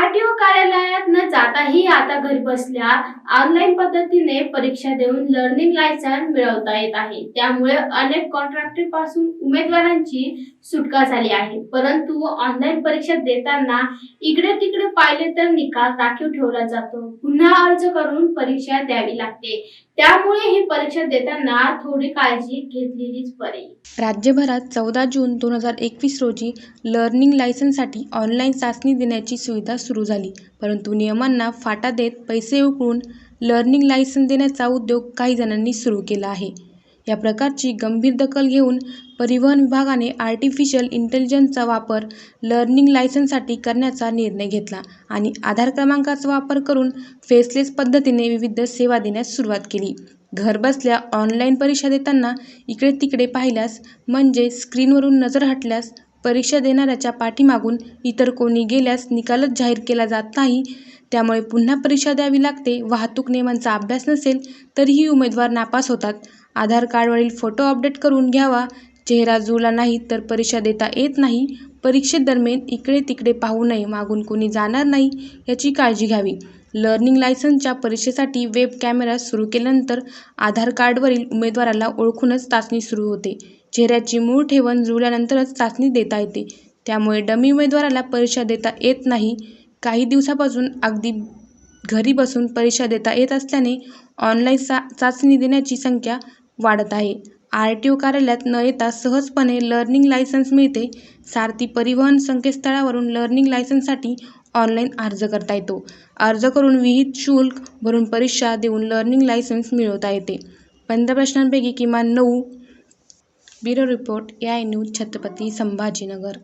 RTO कार्यालयात न जाताही आता घरी बसल्या ऑनलाईन पद्धतीने परीक्षा देऊन लर्निंग लायसन्स मिळवता येत आहे. त्यामुळे अनेक कॉन्ट्रॅक्टरपासून उमेदवारांची सुटका झाली आहे. परंतु ऑनलाईन परीक्षा देताना इकडे तिकडे पाहिले तर निकाल राखीव ठेवला जातो. पुन्हा अर्ज करून परीक्षा द्यावी लागते. त्यामुळे ही परीक्षा देताना थोडी काळजी घेतलेलीच बरी राज्यभरात चौदा जून दोन हजार एकवीस रोजी लर्निंग लायसन्ससाठी ऑनलाईन चाचणी देण्याची सुविधा सुरू झाली. परंतु नियमांना फाटा देत पैसे उकळून लर्निंग लायसन्स देण्याचा उद्योग काही जणांनी सुरू केला आहे. या प्रकारची गंभीर दखल घेऊन परिवहन विभागाने आर्टिफिशियल इंटेलिजन्सचा वापर लर्निंग लायसन्ससाठी करण्याचा निर्णय घेतला आणि आधार क्रमांकाचा वापर करून फेसलेस पद्धतीने विविध सेवा देण्यास सुरुवात केली. घरबसल्या ऑनलाईन परीक्षा देताना इकडे तिकडे पाहिल्यास म्हणजे स्क्रीनवरून नजर हटल्यास परीक्षा देणाऱ्याच्या पाठीमागून इतर कोणी गेल्यास निकालच जाहीर केला जात नाही त्यामुळे पुन्हा परीक्षा द्यावी लागते. वाहतूक नियमांचा अभ्यास नसेल तरीही उमेदवार नापास होतात. आधार कार्डवरील फोटो अपडेट करून घ्यावा. चेहरा जुळला नाही तर परीक्षा देता येत नाही. परीक्षेदरम्यान इकडे तिकडे पाहू नये मागून कोणी जाणार नाही याची काळजी घ्यावी. लर्निंग लायसन्सच्या परीक्षेसाठी वेब कॅमेरा सुरू केल्यानंतर आधार कार्डवरील उमेदवाराला ओळखूनच चाचणी सुरू होते. चेहऱ्याची मूळ ठेवण जुळल्यानंतरच चाचणी देता येते. त्यामुळे डमी उमेदवाराला परीक्षा देता येत नाही. काही दिवसापासून अगदी घरी बसून परीक्षा देता येत असल्याने ऑनलाईन चा चाचणी देण्याची संख्या वाढत आहे. आर टी ओ कार्यालयात न येता सहजपणे लर्निंग लायसन्स मिळते. सारथी परिवहन संकेतस्थळावरून लर्निंग लायसन्ससाठी ऑनलाईन अर्ज करता येतो. अर्ज करून विहित शुल्क भरून परीक्षा देऊन लर्निंग लायसन्स मिळवता येते. पंधरा प्रश्नांपैकी किमान नऊ. ब्युरो रिपोर्ट या आय न्यूज छत्रपती संभाजीनगर.